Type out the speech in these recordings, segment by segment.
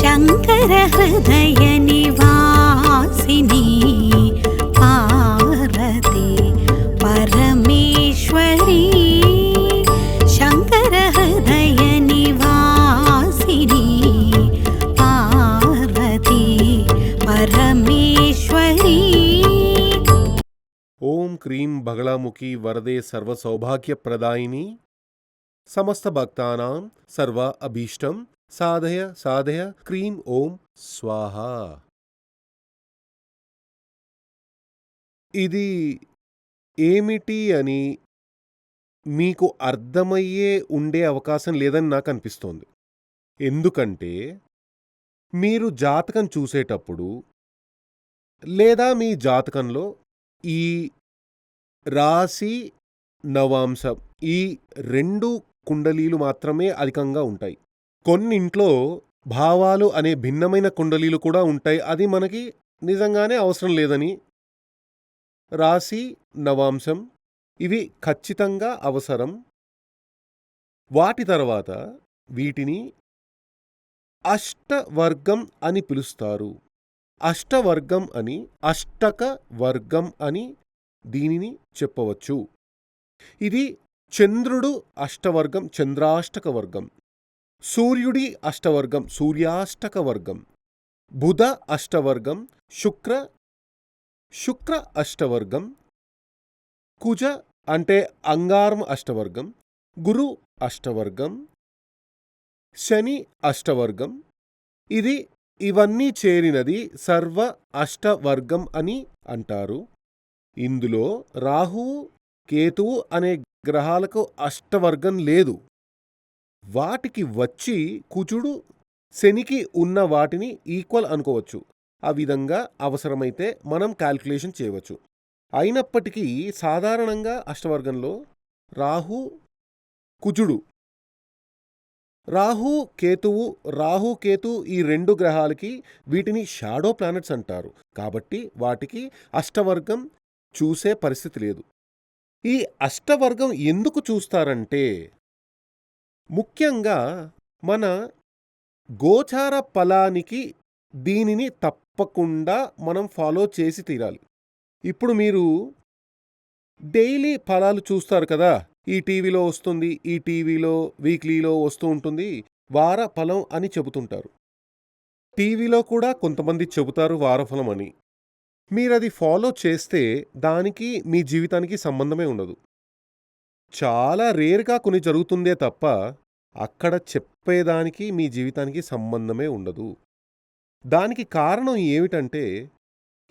शंकर हृदय निवासिनी पार्वती परमेश्वरी। शंकर हृदय निवासिनी पार्वती परमेश्वरी। ॐ क्रीं बगलामुखी वरदे सर्वसौभाग्य प्रदायिनी समस्त भक्ता सर्व अभीष्टम సాధయ సాధయ క్రీం ఓం స్వాహ. ఇది ఏమిటి అని మీకు అర్థమయ్యే ఉండే అవకాశం లేదని నాకు అనిపిస్తోంది. ఎందుకంటే మీరు జాతకం చూసేటప్పుడు లేదా మీ జాతకంలో ఈ రాశి నవాంశం ఈ రెండు కుండలీలు మాత్రమే అధికంగా ఉంటాయి. కొన్నింట్లో భావాలు అనే భిన్నమైన కుండలీలు కూడా ఉంటాయి. అది మనకి నిజంగానే అవసరం లేదని. రాశి నవాంశం ఇవి ఖచ్చితంగా అవసరం. వాటి తర్వాత వీటిని అష్టవర్గం అని పిలుస్తారు. అష్టవర్గం అని అష్టక వర్గం అని దీనిని చెప్పవచ్చు. ఇది చంద్రుడు అష్టవర్గం చంద్రాష్టక వర్గం. సూర్యుడి అష్టవర్గం సూర్యాష్టక వర్గం బుధ అష్టవర్గం శుక్ర శుక్ర అష్టవర్గం. కుజ అంటే అంగారం అష్టవర్గం గురు అష్టవర్గం. శని అష్టవర్గం. ఇది ఇవన్నీ చేరినది సర్వ అష్టవర్గం అని అంటారు. ఇందులో రాహువు కేతువు అనే గ్రహాలకు అష్టవర్గం లేదు. వాటికి వచ్చి కుజుడు శనికి ఉన్న వాటిని ఈక్వల్ అనుకోవచ్చు. ఆ విధంగా అవసరమైతే మనం క్యాల్కులేషన్ చేయవచ్చు. అయినప్పటికీ సాధారణంగా అష్టవర్గంలో రాహు కుజుడు. రాహు కేతువు రాహు కేతు ఈ రెండు గ్రహాలకి వీటిని షాడో ప్లానెట్స్ అంటారు. కాబట్టి వాటికి అష్టవర్గం చూసే పరిస్థితి లేదు. ఈ అష్టవర్గం ఎందుకు చూస్తారంటే ముఖ్యంగా మన గోచార ఫలానికి దీనిని తప్పకుండా మనం ఫాలో చేసి తీరాలి. ఇప్పుడు మీరు డైలీ ఫలాలు చూస్తారు కదా ఈ టీవీలో వస్తుంది ఈ టీవీలో వీక్లీలో వస్తూ ఉంటుంది వార ఫలం అని చెబుతుంటారు. టీవీలో కూడా కొంతమంది చెబుతారు వారఫలం అని. మీరది ఫాలో చేస్తే దానికి మీ జీవితానికి సంబంధమే ఉండదు. చాలా రేర్గా కొన్ని జరుగుతుందే తప్ప అక్కడ చెప్పేదానికి మీ జీవితానికి సంబంధమే ఉండదు. దానికి కారణం ఏమిటంటే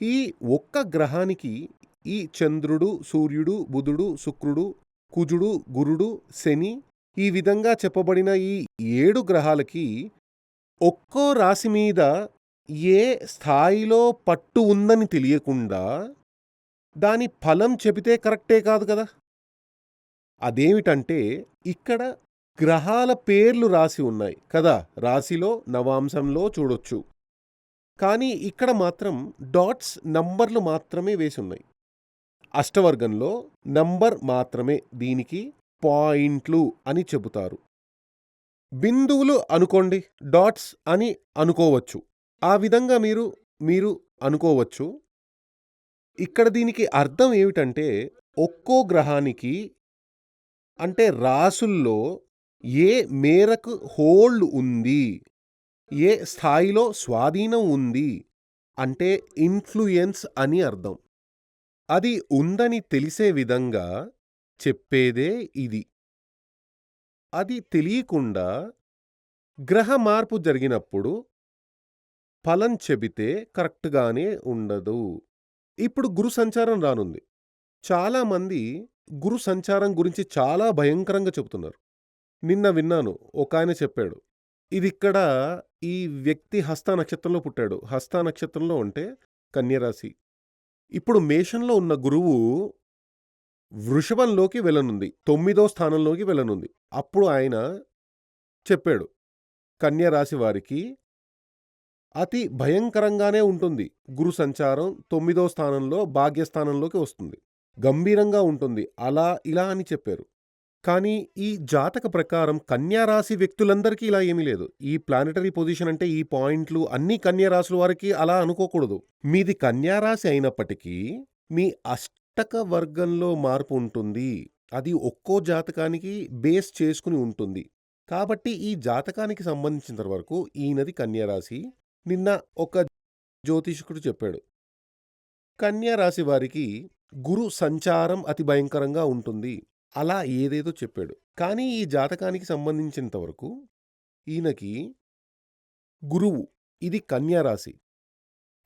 ఈ ఒక్క గ్రహానికి ఈ చంద్రుడు సూర్యుడు బుధుడు శుక్రుడు కుజుడు గురుడు శని ఈ విధంగా చెప్పబడిన ఈ ఏడు గ్రహాలకి ఒక్కో రాశి మీద ఏ స్థాయిలో పట్టు ఉందని తెలియకుండా దాని ఫలం చెబితే కరెక్టే కాదు కదా? అదేమిటంటే ఇక్కడ గ్రహాల పేర్లు రాసి ఉన్నాయి కదా రాశిలో నవాంశంలో చూడొచ్చు. కానీ ఇక్కడ మాత్రం డాట్స్ నంబర్లు మాత్రమే వేసి ఉన్నాయి. అష్టవర్గంలో నంబర్ మాత్రమే దీనికి పాయింట్లు అని చెబుతారు. బిందువులు అనుకోండి డాట్స్ అని అనుకోవచ్చు. ఆ విధంగా మీరు మీరు అనుకోవచ్చు. ఇక్కడ దీనికి అర్థం ఏమిటంటే ఒక్కో గ్రహానికి అంటే రాసుల్లో ఏ మేరకు హోల్డ్ ఉంది ఏ స్థాయిలో స్వాధీనం ఉంది అంటే ఇన్ఫ్లుయెన్స్ అని అర్థం. అది ఉందని తెలిసే విధంగా చెప్పేదే ఇది. అది తెలియకుండా గ్రహ మార్పు జరిగినప్పుడు ఫలం చెబితే కరెక్ట్గానే ఉండదు. ఇప్పుడు గురు సంచారం రానుంది. చాలామంది గురు సంచారం గురించి చాలా భయంకరంగా చెబుతున్నారు. నిన్న విన్నాను ఒక ఆయన చెప్పాడు. ఇది ఇక్కడ ఈ వ్యక్తి హస్త నక్షత్రంలో పుట్టాడు. హస్త నక్షత్రంలో ఉంటే కన్యరాశి. ఇప్పుడు మేషంలో ఉన్న గురువు వృషభంలోకి వెళ్ళనుంది. తొమ్మిదో స్థానంలోకి వెళ్ళనుంది. అప్పుడు ఆయన చెప్పాడు కన్యరాశి వారికి అతి భయంకరంగానే ఉంటుంది. గురు సంచారం తొమ్మిదో స్థానంలో భాగ్యస్థానంలోకి వస్తుంది. గంభీరంగా ఉంటుంది అలా ఇలా అని చెప్పారు కానీ ఈ జాతక ప్రకారం కన్యారాశి వ్యక్తులందరికీ ఇలా ఏమీ లేదు. ఈ ప్లానెటరీ పొజిషన్ అంటే ఈ పాయింట్లు అన్ని కన్యారాశుల వారికి అలా అనుకోకూడదు. మీది కన్యారాశి అయినప్పటికీ మీ అష్టక వర్గంలో మార్పు ఉంటుంది. అది ఒక్కో జాతకానికి బేస్ చేసుకుని ఉంటుంది. కాబట్టి ఈ జాతకానికి సంబంధించినంత వరకు ఈయనది కన్యారాశి నిన్న ఒక జ్యోతిషకుడు చెప్పాడు. కన్యారాశి వారికి గురు సంచారం అతి భయంకరంగా ఉంటుంది. అలా ఏదేదో చెప్పాడు. కానీ ఈ జాతకానికి సంబంధించినంత వరకు ఈయనకి గురువు ఇది కన్యారాశి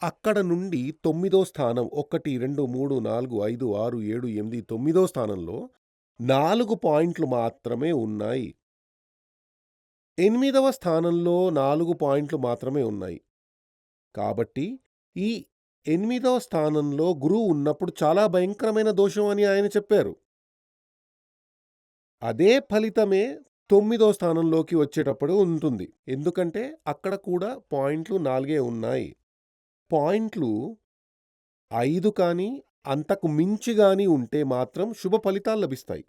అక్కడ నుండి తొమ్మిదో స్థానం 1, 2, 3, 4, 5, 6, 7, 8 తొమ్మిదో స్థానంలో నాలుగు పాయింట్లు మాత్రమే ఉన్నాయి. ఎనిమిదవ స్థానంలో నాలుగు పాయింట్లు మాత్రమే ఉన్నాయి. కాబట్టి ఈ ఎనిమిదవ స్థానంలో గురువు ఉన్నప్పుడు చాలా భయంకరమైన దోషం అని ఆయన చెప్పారు. అదే ఫలితమే తొమ్మిదో స్థానంలోకి వచ్చేటప్పుడు ఉంటుంది. ఎందుకంటే అక్కడ కూడా పాయింట్లు నాలుగే ఉన్నాయి. పాయింట్లు ఐదు కానీ, అంతకు మించి కానీ ఉంటే మాత్రం శుభ ఫలితాలు లభిస్తాయి.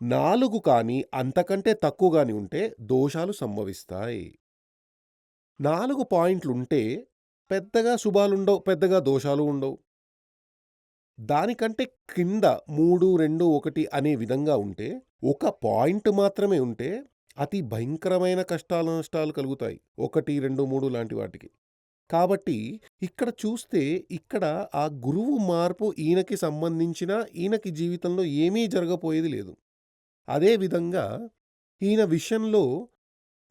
నాలుగు కానీ, అంతకంటే తక్కువ కానీ ఉంటే దోషాలు సంభవిస్తాయి. నాలుగు పాయింట్లుంటే పెద్దగా శుభాలుండవు. పెద్దగా దోషాలు ఉండవు. దానికంటే కింద 3, 2, 1 అనే విధంగా ఉంటే, ఒక పాయింట్ మాత్రమే ఉంటే అతి భయంకరమైన కష్టాలు, నష్టాలు కలుగుతాయి. 1, 2, 3 లాంటి వాటికి. కాబట్టి ఇక్కడ చూస్తే ఇక్కడ ఆ గురువు మార్పు ఈయనకి సంబంధించిన ఈయనకి జీవితంలో ఏమీ జరగపోయేది లేదు. అదే విధంగా ఈయన విషయంలో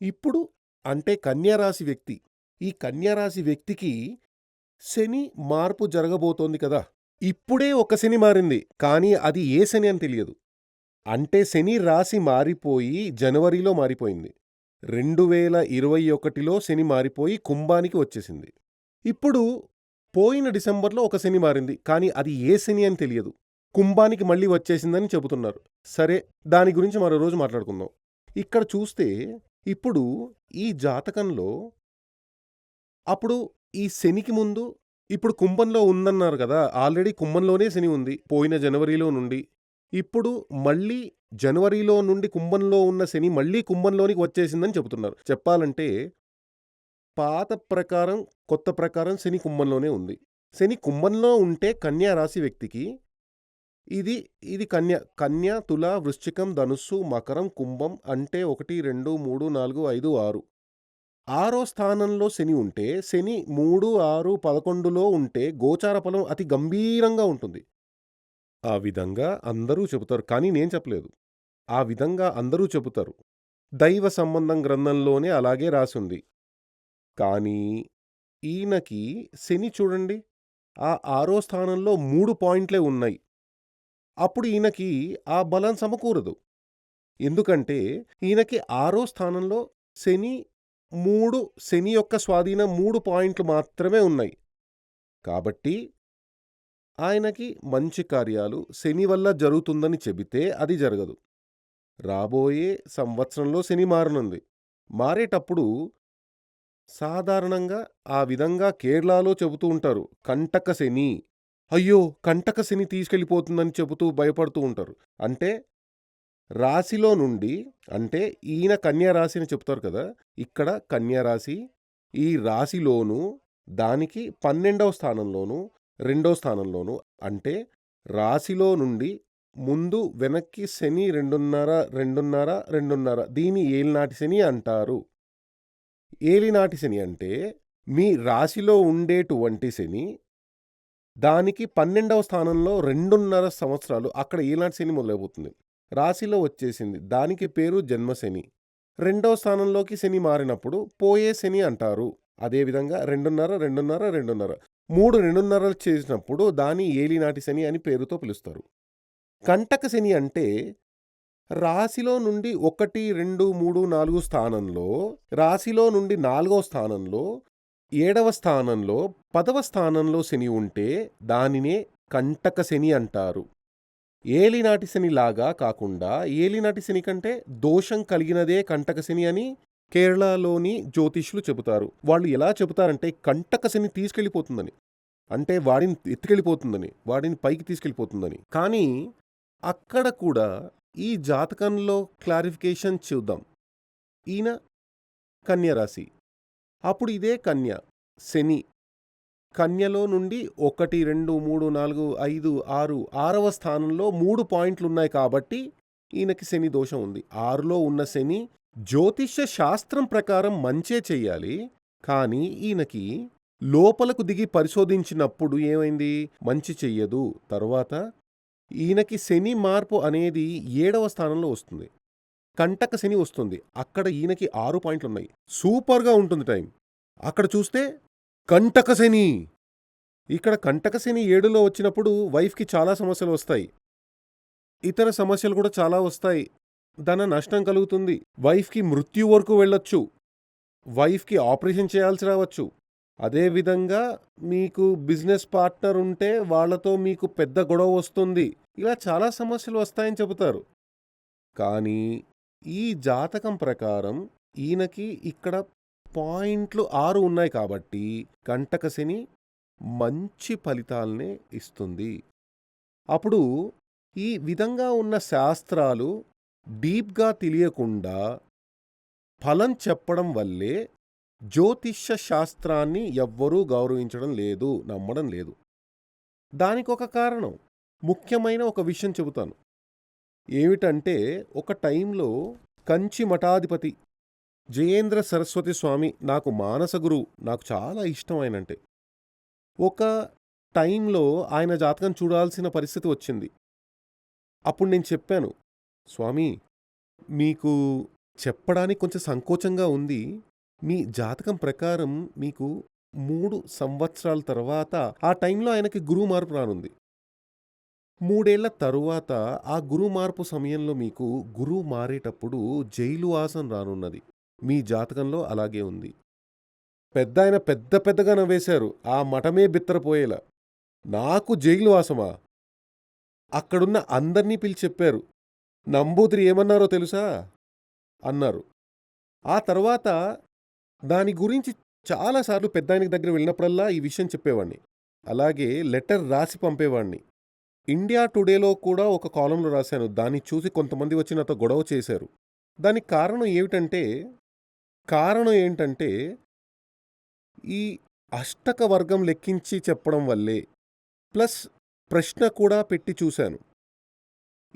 ఇప్పుడు అంటే కన్యారాశి వ్యక్తి. ఈ కన్యారాశి వ్యక్తికి శని మార్పు జరగబోతోంది కదా! ఇప్పుడే ఒక శని మారింది. కానీ అది ఏ శని అని తెలియదు. అంటే శని రాశి మారిపోయి జనవరిలో మారిపోయింది. 2021లో శని మారిపోయి కుంభానికి వచ్చేసింది. ఇప్పుడు పోయిన డిసెంబర్‌లో ఒక శని మారింది. కానీ అది ఏ శని అని తెలియదు. కుంభానికి మళ్ళీ వచ్చేసిందని చెబుతున్నారు. సరే దాని గురించి మరో రోజు మాట్లాడుకుందాం. ఇక్కడ చూస్తే ఇప్పుడు ఈ జాతకంలో అప్పుడు ఈ శనికి ముందు ఇప్పుడు కుంభంలో ఉందన్నారు కదా ఆల్రెడీ కుంభంలోనే శని ఉంది. పోయిన జనవరిలో నుండి. ఇప్పుడు మళ్ళీ జనవరిలో నుండి కుంభంలో ఉన్న శని మళ్ళీ కుంభంలోనికి వచ్చేసిందని చెబుతున్నారు. చెప్పాలంటే పాత ప్రకారం, కొత్త ప్రకారం శని కుంభంలోనే ఉంది. శని కుంభంలో ఉంటే కన్యా రాశి వ్యక్తికి ఇది ఇది కన్య. కన్య, తుల, వృశ్చికం, ధనుస్సు, మకరం, కుంభం అంటే 1, 2, 3, 4, 5, 6. ఆరో స్థానంలో శని ఉంటే శని 3, 6, 11లో ఉంటే గోచార ఫలం అతి గంభీరంగా ఉంటుంది. ఆ విధంగా అందరూ చెబుతారు. కానీ నేను చెప్పలేదు. ఆ విధంగా అందరూ చెబుతారు. దైవ సంబంధం గ్రంథంలోనే అలాగే రాసుంది. కానీ ఈయనకి శని చూడండి ఆ ఆరో స్థానంలో మూడు పాయింట్లే ఉన్నాయి. అప్పుడు ఈయనకి ఆ బలం సమకూరదు. ఎందుకంటే ఈయనకి ఆరో స్థానంలో శని మూడు శని యొక్క స్వాధీనం మూడు పాయింట్లు మాత్రమే ఉన్నాయి. కాబట్టి ఆయనకి మంచి కార్యాలు శని వల్ల జరుగుతుందని చెబితే అది జరగదు. రాబోయే సంవత్సరంలో శని మారనుంది. మారేటప్పుడు సాధారణంగా ఆ విధంగా కేరళలో చెబుతూ ఉంటారు. కంటక శని. అయ్యో! కంటక శని తీసుకెళ్ళిపోతుందని చెబుతూ భయపడుతూ ఉంటారు. అంటే రాశిలో నుండి అంటే ఈయన కన్యా రాశి అని చెప్తారు కదా! ఇక్కడ కన్యా రాశి. ఈ రాశిలోనూ దానికి 12వ స్థానంలోనూ, రెండో స్థానంలోనూ అంటే రాశిలో నుండి ముందు వెనక్కి శని 2.5, 2.5, 2.5 దీన్ని ఏలినాటి శని అంటారు. ఏలినాటి శని అంటే మీ రాశిలో ఉండేటువంటి శని దానికి 12వ స్థానంలో 2.5 సంవత్సరాలు అక్కడ ఏలినాటి శని మొదలైపోతుంది. రాశిలో వచ్చేసింది. దానికి పేరు జన్మశని. రెండో స్థానంలోకి శని మారినప్పుడు పోయే శని అంటారు. అదేవిధంగా 2.5, 2.5, 2.5 3 రెండున్నరలు చేసినప్పుడు దాని ఏలినాటి శని అని పేరుతో పిలుస్తారు. కంటక శని అంటే రాశిలో నుండి 1, 2, 3, 4 స్థానంలో రాశిలో నుండి నాలుగో స్థానంలో, ఏడవ స్థానంలో, పదవ స్థానంలో శని ఉంటే దానినే కంటక శని అంటారు. ఏలినాటి లాగా కాకుండా ఏలినాటి శని కంటే దోషం కలిగినదే కంటక శని అని కేరళలోని జ్యోతిష్యులు చెబుతారు. వాళ్ళు ఎలా చెబుతారంటే కంటక శని తీసుకెళ్ళిపోతుందని. అంటే వాడిని ఎత్తుకెళ్ళిపోతుందని. వాడిని పైకి తీసుకెళ్ళిపోతుందని. కానీ అక్కడ కూడా ఈ జాతకంలో క్లారిఫికేషన్ చూద్దాం ఈయన కన్య రాశి అప్పుడు ఇదే కన్య శని కన్యలో నుండి ఒకటి రెండు మూడు నాలుగు ఐదు ఆరు ఆరవ స్థానంలో మూడు పాయింట్లు ఉన్నాయి కాబట్టి ఈయనకి శని దోషం ఉంది. ఆరులో ఉన్న శని జ్యోతిష్య శాస్త్రం ప్రకారం మంచే చెయ్యాలి. కానీ ఈయనకి లోపలకు దిగి పరిశోధించినప్పుడు ఏమైంది? మంచి చెయ్యదు. తర్వాత ఈయనకి శని మార్పు అనేది ఏడవ స్థానంలో వస్తుంది. కంటక శని వస్తుంది. అక్కడ ఈయనకి ఆరు పాయింట్లు ఉన్నాయి సూపర్గా ఉంటుంది టైం. అక్కడ చూస్తే కంటకశని. ఇక్కడ కంటకశని ఏడులో వచ్చినప్పుడు వైఫ్కి చాలా సమస్యలు వస్తాయి. ఇతర సమస్యలు కూడా చాలా వస్తాయి. ధన నష్టం కలుగుతుంది. వైఫ్కి మృత్యు వరకు వెళ్ళొచ్చు. వైఫ్కి ఆపరేషన్ చేయాల్సి రావచ్చు. అదేవిధంగా మీకు బిజినెస్ పార్ట్నర్ ఉంటే వాళ్ళతో మీకు పెద్ద గొడవ వస్తుంది. ఇలా చాలా సమస్యలు వస్తాయని చెబుతారు. కానీ ఈ జాతకం ప్రకారం ఈయనకి ఇక్కడ పాయింట్లు ఆరు ఉన్నాయి కాబట్టి కంటకశని మంచి ఫలితాలనే ఇస్తుంది. అప్పుడు ఈ విధంగా ఉన్న శాస్త్రాలు డీప్గా తెలియకుండా ఫలం చెప్పడం వల్లే జ్యోతిష్య శాస్త్రాన్ని ఎవ్వరూ గౌరవించడం లేదు నమ్మడం లేదు. దానికొక కారణం ముఖ్యమైన ఒక విషయం చెబుతాను. ఏమిటంటే ఒక టైంలో కంచి మఠాధిపతి జయేంద్ర సరస్వతి స్వామి నాకు మానస గురువు నాకు చాలా ఇష్టం ఆయనంటే ఒక టైంలో ఆయన జాతకం చూడాల్సిన పరిస్థితి వచ్చింది. అప్పుడు నేను చెప్పాను స్వామి మీకు చెప్పడానికి కొంచెం సంకోచంగా ఉంది. మీ జాతకం ప్రకారం మీకు మూడు సంవత్సరాల తర్వాత ఆ టైంలో ఆయనకి గురువు మార్పు రానుంది. మూడేళ్ళ తరువాత ఆ గురువు మార్పు సమయంలో మీకు గురువు మారేటప్పుడు జైలు రానున్నది. మీ జాతకంలో అలాగే ఉంది. పెద్ద ఆయన పెద్ద పెద్దగా నవ్వేశారు. ఆ మఠమే బిత్తరపోయేలా. నాకు జైలు వాసమా? అక్కడున్న అందర్నీ పిలిచి చెప్పారు. నంబూతిరి ఏమన్నారో తెలుసా? అన్నారు. ఆ తర్వాత దాని గురించి చాలాసార్లు పెద్ద ఆయనకి దగ్గర వెళ్ళినప్పుడల్లా ఈ విషయం చెప్పేవాడిని అలాగే లెటర్ రాసి పంపేవాడిని ఇండియా టుడేలో కూడా ఒక కాలంలో రాశాను. దాన్ని చూసి కొంతమంది వచ్చి నాతో గొడవ చేశారు. దానికి కారణం ఏమిటంటే కారణం ఏంటంటే ఈ అష్టక వర్గం లెక్కించి చెప్పడం వల్లే ప్లస్ ప్రశ్న కూడా పెట్టి చూశాను.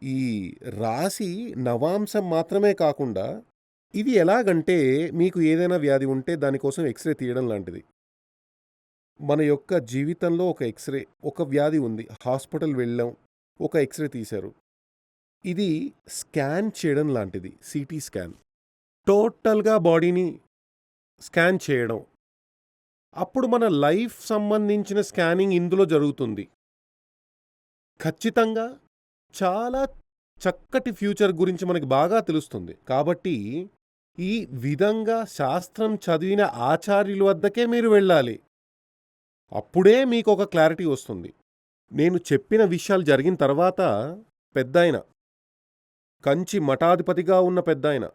ఈ రాశి నవాంశం మాత్రమే కాకుండా ఇది ఎలాగంటే మీకు ఏదైనా వ్యాధి ఉంటే దానికోసం ఎక్స్రే తీయడం లాంటిది. మన యొక్క జీవితంలో ఒక ఎక్స్రే ఒక వ్యాధి ఉంది. హాస్పిటల్ వెళ్ళాం ఒక ఎక్స్రే తీశారు. ఇది స్కాన్ చేయడం లాంటిది సిటీ స్కాన్. టోటల్గా బాడీని స్కాన్ చేయడం. అప్పుడు మన లైఫ్ సంబంధించిన స్కానింగ్ ఇందులో జరుగుతుంది. ఖచ్చితంగా చాలా చక్కటి ఫ్యూచర్ గురించి మనకి బాగా తెలుస్తుంది. కాబట్టి ఈ విధంగా శాస్త్రం చదివిన ఆచార్యుల వద్దకే మీరు వెళ్ళాలి. అప్పుడే మీకు ఒక క్లారిటీ వస్తుంది. నేను చెప్పిన విషయాలు జరిగిన తర్వాత పెద్దాయన కంచి మఠాధిపతిగా ఉన్న పెద్దాయన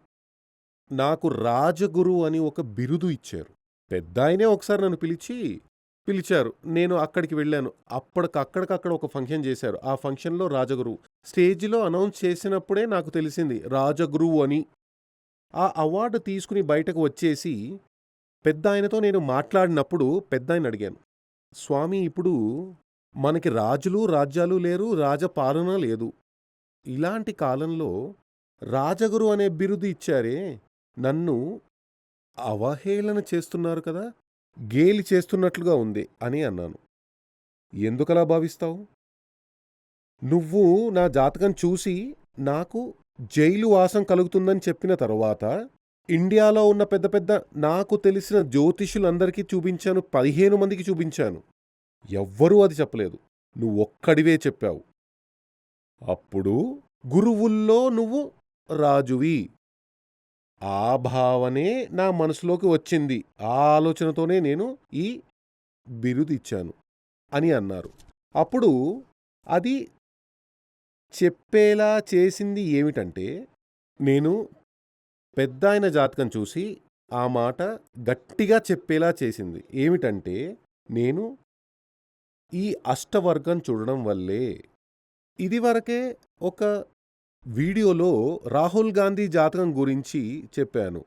నాకు రాజగురు అని ఒక బిరుదు ఇచ్చారు. పెద్దాయనే ఒకసారి నన్ను పిలిచి పిలిచారు. నేను అక్కడికి వెళ్ళాను. అప్పటికక్కడికక్కడ ఒక ఫంక్షన్ చేశారు. ఆ ఫంక్షన్లో రాజగురువు స్టేజిలో అనౌన్స్ చేసినప్పుడే నాకు తెలిసింది రాజగురువు అని. ఆ అవార్డు తీసుకుని బయటకు వచ్చేసి పెద్ద ఆయనతో నేను మాట్లాడినప్పుడు పెద్ద ఆయన అడిగాను. స్వామి ఇప్పుడు మనకి రాజులు రాజ్యాలు లేరు రాజపాలన లేదు. ఇలాంటి కాలంలో రాజగురు అనే బిరుదు ఇచ్చారే నన్ను అవహేళన చేస్తున్నారు కదా గేలి చేస్తున్నట్లుగా ఉంది అని అన్నాను. ఎందుకలా భావిస్తావు? నువ్వు నా జాతకం చూసి నాకు జైలు వాసం కలుగుతుందని చెప్పిన తరువాత ఇండియాలో ఉన్న పెద్ద పెద్ద నాకు తెలిసిన జ్యోతిష్యులందరికీ చూపించాను పదిహేను మందికి చూపించాను. ఎవ్వరూ అది చెప్పలేదు. నువ్వు ఒక్కడివే చెప్పావు. అప్పుడు గురువుల్లో నువ్వు రాజువి. ఆ భావనే నా మనసులోకి వచ్చింది. ఆ ఆలోచనతోనే నేను ఈ బిరుదు ఇచ్చాను అని అన్నారు. అప్పుడు అది చెప్పేలా చేసింది ఏమిటంటే నేను పెద్దాయన జాతకం చూసి ఆ మాట గట్టిగా చెప్పేలా చేసింది. ఏమిటంటే నేను ఈ అష్టవర్గం చూడడం వల్లే ఇదివరకే ఒక వీడియోలో రాహుల్ గాంధీ జాతకం గురించి చెప్పాను.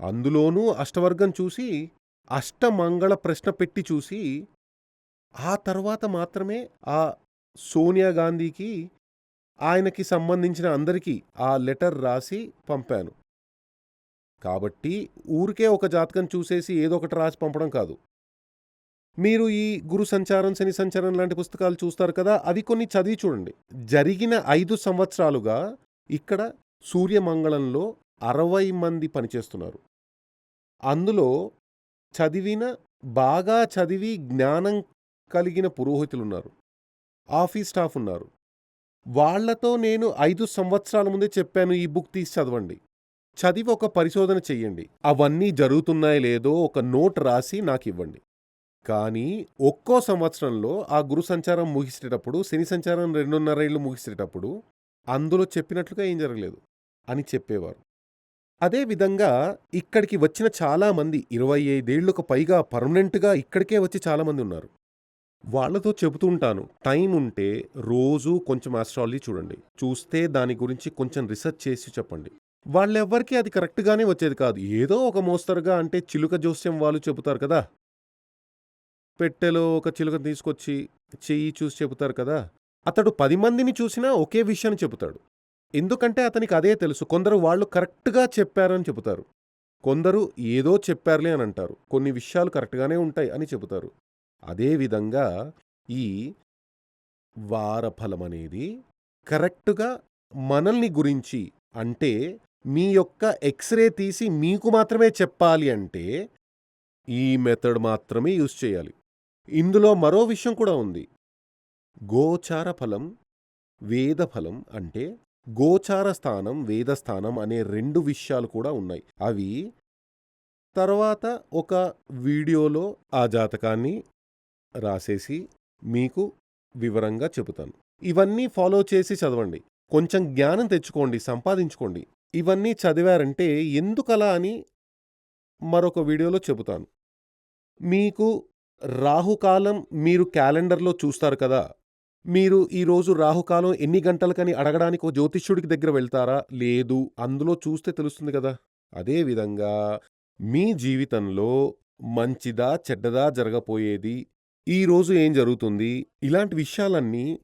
అందులోనూ అష్టవర్గం చూసి అష్టమంగళ ప్రశ్న పెట్టి చూసి ఆ తర్వాత మాత్రమే ఆ సోనియా గాంధీకి ఆయనకి సంబంధించిన అందరికీ ఆ లెటర్ రాసి పంపాను. కాబట్టి ఊరికే ఒక జాతకం చూసేసి ఏదో ఒకటి రాసి పంపడం కాదు. మీరు ఈ గురు సంచారం శని సంచారం లాంటి పుస్తకాలు చూస్తారు కదా అవి కొన్ని చదివి చూడండి. జరిగిన ఐదు సంవత్సరాలుగా ఇక్కడ సూర్యమంగళంలో అరవై మంది పనిచేస్తున్నారు. అందులో చదివిన బాగా చదివి జ్ఞానం కలిగిన పురోహితులున్నారు ఆఫీస్ స్టాఫ్ ఉన్నారు. వాళ్ళతో నేను ఐదు సంవత్సరాల ముందే చెప్పాను ఈ బుక్ తీసి చదవండి. చదివి ఒక పరిశోధన చెయ్యండి. అవన్నీ జరుగుతున్నాయో లేదో ఒక నోట్ రాసి నాకు ఇవ్వండి కానీ ఒక్కో సంవత్సరంలో ఆ గురు సంచారం ముగిసేటప్పుడు శని సంచారం రెండున్నరేళ్ళు ముగిసేటప్పుడు అందులో చెప్పినట్లుగా ఏం జరగలేదు అని చెప్పేవారు. అదే విధంగా ఇక్కడికి వచ్చిన చాలామంది ఇరవై ఐదేళ్ళకు పైగా పర్మనెంట్గా ఇక్కడికే వచ్చి చాలామంది ఉన్నారు. వాళ్ళతో చెబుతూ ఉంటాను టైం ఉంటే రోజు కొంచెం ఆస్ట్రాలజీ చూడండి చూస్తే దాని గురించి కొంచెం రీసెర్చ్ చేసి చెప్పండి. వాళ్ళెవ్వరికీ అది కరెక్ట్గానే వచ్చేది కాదు. ఏదో ఒక మోస్తరుగా అంటే చిలుక జోస్యం వాళ్ళు చెబుతారు కదా. పెట్టెలో ఒక చిలుక తీసుకొచ్చి చెయ్యి చూసి చెబుతారు కదా అతడు పది మందిని చూసినా ఒకే విషయాన్ని చెబుతాడు. ఎందుకంటే అతనికి అదే తెలుసు కొందరు వాళ్ళు కరెక్ట్గా చెప్పారని చెబుతారు. కొందరు ఏదో చెప్పారులే అని అంటారు కొన్ని విషయాలు కరెక్ట్గానే ఉంటాయి అని చెబుతారు. అదేవిధంగా ఈ వారఫలం అనేది కరెక్ట్గా మనల్ని గురించి అంటే మీ యొక్క ఎక్స్రే తీసి మీకు మాత్రమే చెప్పాలి అంటే ఈ మెథడ్ మాత్రమే యూజ్ చేయాలి. ఇందులో మరో విషయం కూడా ఉంది. గోచార ఫలం వేదఫలం అంటే గోచార స్థానం వేదస్థానం అనే రెండు విషయాలు కూడా ఉన్నాయి. అవి తర్వాత ఒక వీడియోలో ఆ జాతకాన్ని రాసేసి మీకు వివరంగా చెబుతాను. ఇవన్నీ ఫాలో చేసి చదవండి. కొంచెం జ్ఞానం తెచ్చుకోండి సంపాదించుకోండి. ఇవన్నీ చదివారంటే ఎందుకలా అని మరొక వీడియోలో చెబుతాను. మీకు రాహుకాలం మీరు క్యాలెండర్లో చూస్తారు కదా. మీరు ఈరోజు రాహుకాలం ఎన్ని గంటలకని అడగడానికి ఒక జ్యోతిష్యుడికి దగ్గర వెళ్తారా? లేదు. అందులో చూస్తే తెలుస్తుంది కదా. అదేవిధంగా మీ జీవితంలో మంచిదా చెడ్డదా జరగపోయేది ఈరోజు ఏం జరుగుతుంది? ఇలాంటి విషయాలన్నీ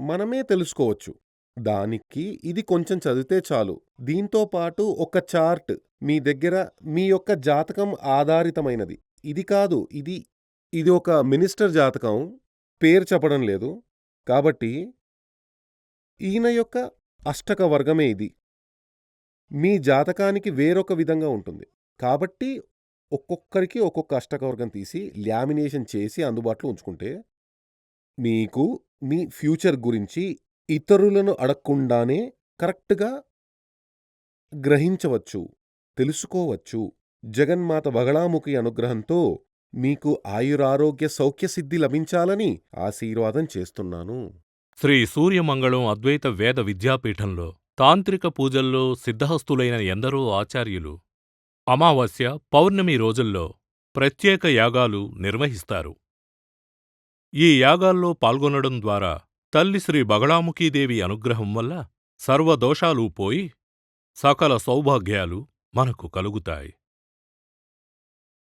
మనమే తెలుసుకోవచ్చు. దానికి ఇది కొంచెం చదివితే చాలు. దీంతో పాటు ఒక చార్ట్ మీ దగ్గర మీ యొక్క జాతకం ఆధారితమైనది. ఇది కాదు ఇది ఇది ఒక మినిస్టర్ జాతకం పేరు చెప్పడం లేదు. కాబట్టి ఈయన యొక్క అష్టక వర్గమే ఇది. మీ జాతకానికి వేరొక విధంగా ఉంటుంది. కాబట్టి ఒక్కొక్కరికి ఒక్కొక్క అష్టక వర్గం తీసి లామినేషన్ చేసి అందుబాటులో ఉంచుకుంటే మీకు మీ ఫ్యూచర్ గురించి ఇతరులను అడగకుండానే కరెక్ట్గా గ్రహించవచ్చు తెలుసుకోవచ్చు. జగన్మాత బగళాముఖి అనుగ్రహంతో మీకు ఆయురారోగ్య సౌఖ్యసిద్ధి లభించాలని ఆశీర్వాదం చేస్తున్నాను. శ్రీ సూర్యమంగళం అద్వైత వేద విద్యాపీఠంలో తాంత్రిక పూజల్లో సిద్ధహస్తులైన ఎందరో ఆచార్యులు అమావాస్య పౌర్ణమి రోజుల్లో ప్రత్యేక యాగాలు నిర్వహిస్తారు. ఈ యాగాల్లో పాల్గొనడం ద్వారా తల్లి శ్రీ బగళాముఖీదేవి అనుగ్రహం వల్ల సర్వదోషాలు పోయి సకల సౌభాగ్యాలు మనకు కలుగుతాయి.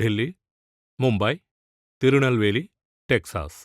ఢిల్లీ ముంబై తిరునల్వేలి టెక్సాస్.